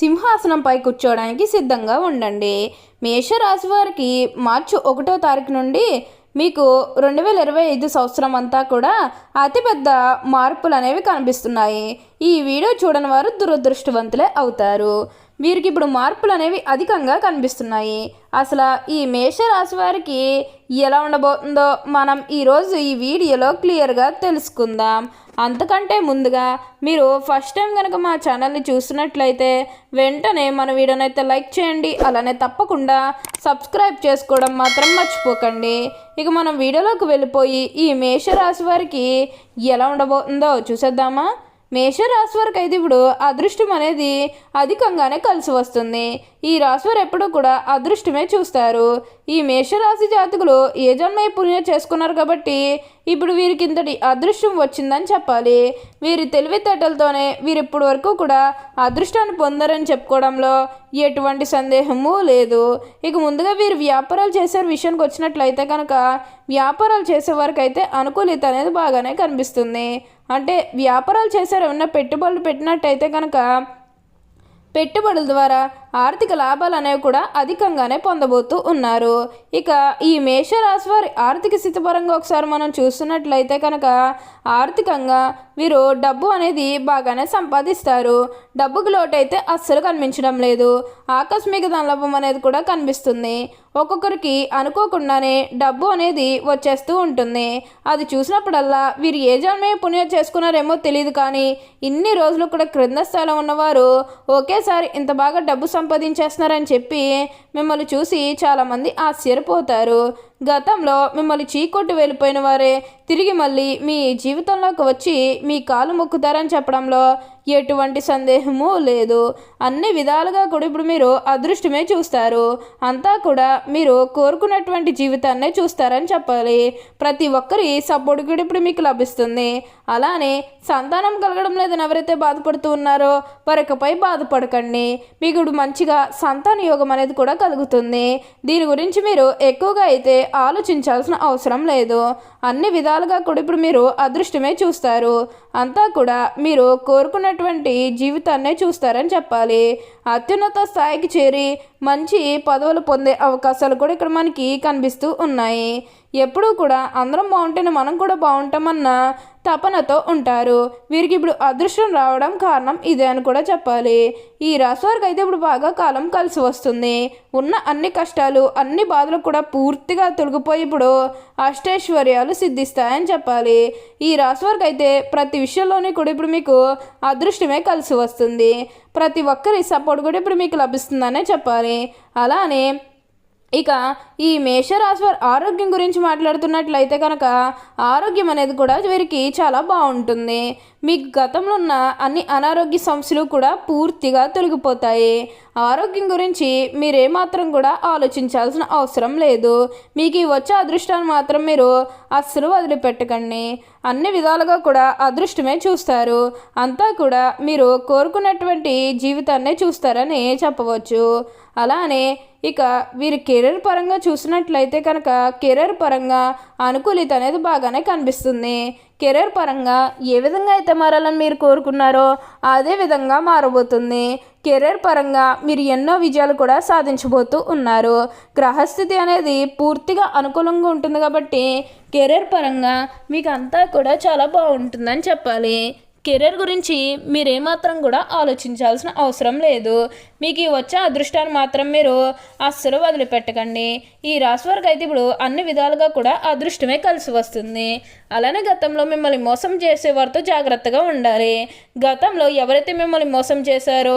సింహాసనంపై కూర్చోవడానికి సిద్ధంగా ఉండండి. మేషరాశి వారికి మార్చి ఒకటో తారీఖు నుండి మీకు రెండు వేల ఇరవై ఐదు సంవత్సరం అంతా కూడా అతిపెద్ద మార్పులు అనేవి కనిపిస్తున్నాయి. ఈ వీడియో చూడని వారు దురదృష్టవంతులే అవుతారు. వీరికి ఇప్పుడు మార్పులు అనేవి అధికంగా కనిపిస్తున్నాయి. అసలు ఈ మేషరాశి వారికి ఎలా ఉండబోతుందో మనం ఈరోజు ఈ వీడియోలో క్లియర్గా తెలుసుకుందాం. అంతకంటే ముందుగా మీరు ఫస్ట్ టైం కనుక మా ఛానల్ని చూస్తున్నట్లయితే వెంటనే మన వీడియోని అయితే లైక్ చేయండి అలానే తప్పకుండా సబ్స్క్రైబ్ చేసుకోవడం మాత్రం మర్చిపోకండి. ఇక మనం వీడియోలోకి వెళ్ళిపోయి ఈ మేషరాశి వారికి ఎలా ఉండబోతుందో చూసేద్దామా? మేషరాశి వారికి అయితే ఇప్పుడు అదృష్టం అనేది అధికంగానే కలిసి వస్తుంది. ఈ రాశి వారు ఎప్పుడూ కూడా అదృష్టమే చూస్తారు. ఈ మేషరాశి జాతకులు ఏ జన్మ పుణ్యం చేసుకున్నారు కాబట్టి ఇప్పుడు వీరికి ఇంతటి అదృష్టం వచ్చిందని చెప్పాలి. వీరి తెలివితేటలతోనే వీరు ఇప్పటి వరకు కూడా అదృష్టాన్ని పొందారని చెప్పుకోవడంలో ఎటువంటి సందేహము లేదు. ఇక ముందుగా వీరు వ్యాపారాలు చేసే విషయానికి వచ్చినట్లయితే కనుక వ్యాపారాలు చేసే వారికి అయితే అనుకూలిత అనేది బాగానే కనిపిస్తుంది. అంటే వ్యాపారాలు చేశారు ఏమన్నా పెట్టుబడులు పెట్టినట్టయితే కనుక పెట్టుబడుల ద్వారా ఆర్థిక లాభాలు అనేవి కూడా అధికంగానే పొందబోతూ ఉన్నారు. ఇక ఈ మేషరాశి వారి ఆర్థిక స్థితి పరంగా ఒకసారి మనం చూస్తున్నట్లయితే కనుక ఆర్థికంగా వీరు డబ్బు అనేది బాగానే సంపాదిస్తారు. డబ్బుకి లోటు అయితే అస్సలు కనిపించడం లేదు. ఆకస్మిక ధనలాభం అనేది కూడా కనిపిస్తుంది. ఒక్కొక్కరికి అనుకోకుండానే డబ్బు అనేది వచ్చేస్తూ ఉంటుంది. అది చూసినప్పుడల్లా వీరు ఏ జన్మే పుణ్యం చేసుకున్నారేమో తెలియదు కానీ ఇన్ని రోజులు కూడా క్రింద స్థాయిలో ఉన్నవారు ఒకేసారి ఇంత బాగా డబ్బు సంపాదించేస్తున్నారని చెప్పి మిమ్మల్ని చూసి చాలామంది ఆశ్చర్యపోతారు. గతంలో మిమ్మల్ని చీకొట్టి వెళ్ళిపోయిన వారే తిరిగి మళ్ళీ మీ జీవితంలోకి వచ్చి మీ కాలు మొక్కుతారని చెప్పడంలో ఎటువంటి సందేహము లేదు. అన్ని విధాలుగా కూడా ఇప్పుడు మీరు అదృష్టమే చూస్తారు. అంతా కూడా మీరు కోరుకున్నటువంటి జీవితాన్నే చూస్తారని చెప్పాలి. ప్రతి ఒక్కరి సపోర్ట్ కూడా ఇప్పుడు మీకు లభిస్తుంది. అలానే సంతానం కలగడం లేదని ఎవరైతే బాధపడుతూ ఉన్నారో వారికపై బాధపడకండి. మీకు ఇప్పుడు మంచిగా సంతాన యోగం అనేది కూడా కలుగుతుంది. దీని గురించి మీరు ఎక్కువగా అయితే ఆలోచించాల్సిన అవసరం లేదు. అన్ని విధాలుగా కూడా ఇప్పుడు మీరు అదృష్టమే చూస్తారు. అంతా కూడా మీరు కోరుకున్నటువంటి జీవితాన్నే చూస్తారని చెప్పాలి. అత్యున్నత స్థాయికి చేరి మంచి పదవులు పొందే అవకాశాలు కూడా ఇక్కడ మనకి కనిపిస్తూ ఉన్నాయి. ఎప్పుడూ కూడా అందరం బాగుంటేనే మనం కూడా బాగుంటామన్న తపనతో ఉంటారు. వీరికి ఇప్పుడు అదృష్టం రావడం కారణం ఇదే అని కూడా చెప్పాలి. ఈ రాశి వారికి అయితే ఇప్పుడు బాగా కాలం కలిసి వస్తుంది. ఉన్న అన్ని కష్టాలు అన్ని బాధలు కూడా పూర్తిగా తొలగిపోయి ఇప్పుడు అష్టైశ్వర్యాలు సిద్ధిస్తాయని చెప్పాలి. ఈ రాశి వారికి అయితే ప్రతి విషయంలోనే కూడా ఇప్పుడు మీకు అదృష్టమే కలిసి వస్తుంది. ప్రతి ఒక్కరి సపోర్ట్ కూడా ఇప్పుడు మీకు లభిస్తుందనే చెప్పాలి. అలానే ఇక ఈ మేషరాశి వారి ఆరోగ్యం గురించి మాట్లాడుతున్నట్లయితే కనుక ఆరోగ్యం అనేది కూడా వీరికి చాలా బాగుంటుంది. మీకు గతంలో ఉన్న అన్ని అనారోగ్య సమస్యలు కూడా పూర్తిగా తొలగిపోతాయి. ఆరోగ్యం గురించి మీరేమాత్రం కూడా ఆలోచించాల్సిన అవసరం లేదు. మీకు ఈ వచ్చే అదృష్టాన్ని మాత్రం మీరు అస్సలు వదిలిపెట్టకండి. అన్ని విధాలుగా కూడా అదృష్టమే చూస్తారు. అంతా కూడా మీరు కోరుకున్నటువంటి జీవితాన్నే చూస్తారని చెప్పవచ్చు. అలానే ఇక వీరి కెరీర్ పరంగా చూసినట్లయితే కనుక కెరీర్ పరంగా అనుకూలిత అనేది బాగానే కనిపిస్తుంది. కెరీర్ పరంగా ఏ విధంగా అయితే మారాలని మీరు కోరుకున్నారో అదే విధంగా మారబోతుంది. కెరీర్ పరంగా మీరు ఎన్నో విజయాలు కూడా సాధించబోతూ ఉన్నారు. గ్రహస్థితి అనేది పూర్తిగా అనుకూలంగా ఉంటుంది కాబట్టి కెరీర్ పరంగా మీకు అంతా కూడా చాలా బాగుంటుందని చెప్పాలి. కెరీర్ గురించి మీరేమాత్రం కూడా ఆలోచించాల్సిన అవసరం లేదు. మీకు ఈ వచ్చే అదృష్టాన్ని మాత్రం మీరు అస్సలు వదిలిపెట్టకండి. ఈ రాశి వారికి అయితే ఇప్పుడు అన్ని విధాలుగా కూడా అదృష్టమే కలిసి వస్తుంది. అలానే గతంలో మిమ్మల్ని మోసం చేసేవారితో జాగ్రత్తగా ఉండాలి. గతంలో ఎవరైతే మిమ్మల్ని మోసం చేశారో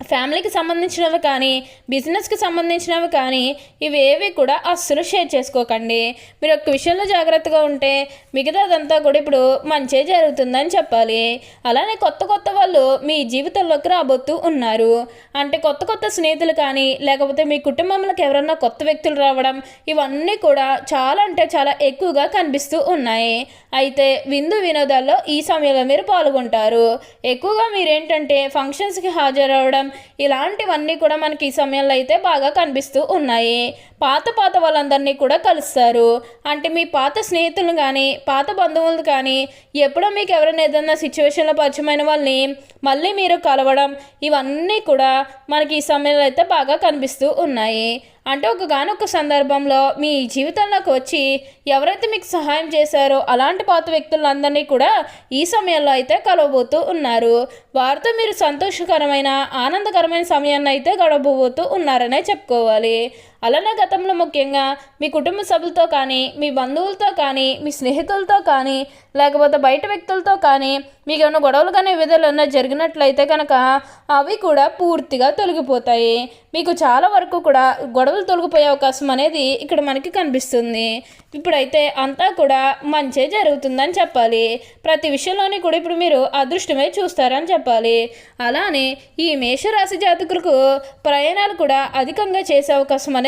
ఫ్యామిలీకి సంబంధించినవి కానీ బిజినెస్కి సంబంధించినవి కానీ ఇవేవి కూడా అస్సలు షేర్ చేసుకోకండి. మీరు ఒక్క విషయంలో జాగ్రత్తగా ఉంటే మిగతాదంతా కూడా ఇప్పుడు మంచే జరుగుతుందని చెప్పాలి. అలానే కొత్త కొత్త వాళ్ళు మీ జీవితంలోకి రాబోతూ ఉన్నారు. అంటే కొత్త కొత్త స్నేహితులు కానీ లేకపోతే మీ కుటుంబంలోకి ఎవరన్నా కొత్త వ్యక్తులు రావడం ఇవన్నీ కూడా చాలా అంటే చాలా ఎక్కువగా కనిపిస్తూ ఉన్నాయి. అయితే విందు వినోదాల్లో ఈ సమయంలో మీరు పాల్గొంటారు. ఎక్కువగా మీరేంటంటే ఫంక్షన్స్కి హాజరవడం ఇలాంటివన్నీ కూడా మనకి ఈ సమయంలో అయితే బాగా కనిపిస్తూ ఉన్నాయి. పాత పాత వాళ్ళందరినీ కూడా కలుస్తారు. అంటే మీ పాత స్నేహితులు కానీ పాత బంధువులు కానీ ఎప్పుడో మీకు ఎవరైనా ఏదైనా సిచ్యువేషన్లో పరిచయమైన వాళ్ళని మళ్ళీ మీరు కలవడం ఇవన్నీ కూడా మనకి ఈ సమయంలో అయితే బాగా కనిపిస్తూ ఉన్నాయి. అంటే ఒక గానొక సందర్భంలో మీ జీవితంలోకి వచ్చి ఎవరైతే మీకు సహాయం చేశారో అలాంటి పాత వ్యక్తులందరినీ కూడా ఈ సమయంలో అయితే కలవబోతూ ఉన్నారు. వారితో మీరు సంతోషకరమైన ఆనందకరమైన సమయాన్ని అయితే గడవబోతూ ఉన్నారనే చెప్పుకోవాలి. అలానే గతంలో ముఖ్యంగా మీ కుటుంబ సభ్యులతో కానీ మీ బంధువులతో కానీ మీ స్నేహితులతో కానీ లేకపోతే బయట వ్యక్తులతో కానీ మీకు ఏమైనా గొడవలు కానీ విధులన్నా జరిగినట్లయితే కనుక అవి కూడా పూర్తిగా తొలగిపోతాయి. మీకు చాలా వరకు కూడా గొడవలు తొలగిపోయే అవకాశం అనేది ఇక్కడ మనకి కనిపిస్తుంది. ఇప్పుడైతే అంతా కూడా మంచే జరుగుతుందని చెప్పాలి. ప్రతి విషయంలోని కూడా ఇప్పుడు మీరు అదృష్టమే చూస్తారని చెప్పాలి. అలానే ఈ మేషరాశి జాతకులకు ప్రయాణాలు కూడా అధికంగా చేసే అవకాశం అనేది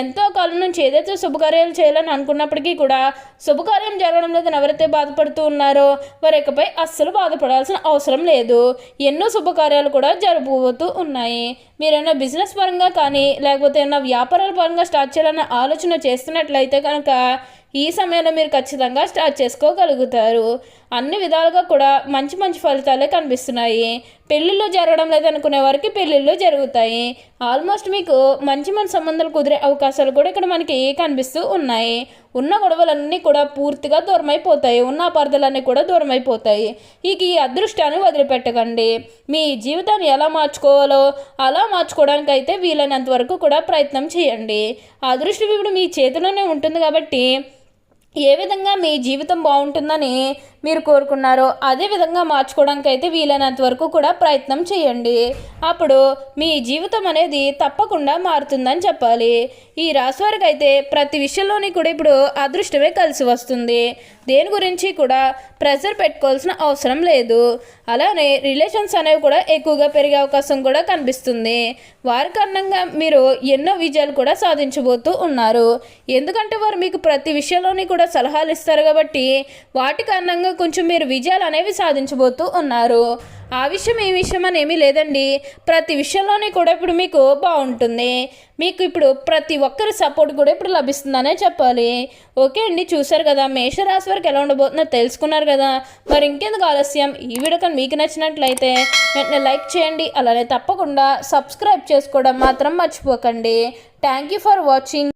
ఎంతో కాలం నుంచి ఏదైతే శుభకార్యాలు చేయాలని అనుకున్నప్పటికీ కూడా శుభకార్యం జరగడం లేదని ఎవరైతే బాధపడుతూ ఉన్నారో వారి ఇకపై అస్సలు బాధపడాల్సిన అవసరం లేదు. ఎన్నో శుభకార్యాలు కూడా జరగబోతూ ఉన్నాయి. మీరైనా బిజినెస్ పరంగా కానీ లేకపోతే ఏమైనా వ్యాపారాల పరంగా స్టార్ట్ చేయాలన్న ఆలోచన చేస్తున్నట్లయితే కనుక ఈ సమయంలో మీరు ఖచ్చితంగా స్టార్ట్ చేసుకోగలుగుతారు. అన్ని విధాలుగా కూడా మంచి మంచి ఫలితాలే కనిపిస్తున్నాయి. పెళ్ళిళ్ళు జరగడం లేదనుకునే వారికి పెళ్ళిళ్ళు జరుగుతాయి. ఆల్మోస్ట్ మీకు మంచి మంచి సంబంధాలు కుదిరే అవకాశాలు కూడా ఇక్కడ మనకి కనిపిస్తూ ఉన్నాయి. ఉన్న గొడవలన్నీ కూడా పూర్తిగా దూరమైపోతాయి. ఉన్న అపార్థాలన్నీ కూడా దూరమైపోతాయి. ఇక ఈ అదృష్టాన్ని వదిలిపెట్టకండి. మీ జీవితాన్ని ఎలా మార్చుకోవాలో అలా మార్చుకోవడానికి అయితే వీలైనంత వరకు కూడా ప్రయత్నం చేయండి. అదృష్టం ఇప్పుడు మీ చేతిలోనే ఉంటుంది కాబట్టి ఏ విధంగా మీ జీవితం బాగుంటుందని మీరు కోరుకున్నారో అదే విధంగా మార్చుకోవడానికి అయితే వీలైనంత వరకు కూడా ప్రయత్నం చేయండి. అప్పుడు మీ జీవితం అనేది తప్పకుండా మారుతుందని చెప్పాలి. ఈ రాశి వారికి అయితే ప్రతి విషయంలోని కూడా ఇప్పుడు అదృష్టమే కలిసి వస్తుంది. దేని గురించి కూడా ప్రెషర్ పెట్టుకోవాల్సిన అవసరం లేదు. అలానే రిలేషన్స్ అనేవి కూడా ఎక్కువగా పెరిగే అవకాశం కూడా కనిపిస్తుంది. వారి కారణంగా మీరు ఎన్నో విజయాలు కూడా సాధించబోతూ ఉన్నారు. ఎందుకంటే వారు మీకు ప్రతి విషయంలోని కూడా సలహాలు ఇస్తారు కాబట్టి వాటి కారణంగా కొంచెం మీరు విజయాలు అనేవి సాధించబోతూ ఉన్నారు. ఆ విషయం ఈ విషయం అని లేదండి. ప్రతి విషయంలోనే కూడా ఇప్పుడు మీకు బాగుంటుంది. మీకు ఇప్పుడు ప్రతి ఒక్కరి సపోర్ట్ కూడా ఇప్పుడు లభిస్తుందనే చెప్పాలి. ఓకే అండి చూసారు కదా మేషరాశి వరకు ఎలా ఉండబోతుందో తెలుసుకున్నారు కదా. మరి ఇంకెందుకు ఆలస్యం? ఈ వీడియో కానీ మీకు నచ్చినట్లయితే వెంటనే లైక్ చేయండి. అలానే తప్పకుండా సబ్స్క్రైబ్ చేసుకోవడం మాత్రం మర్చిపోకండి. Thank you for watching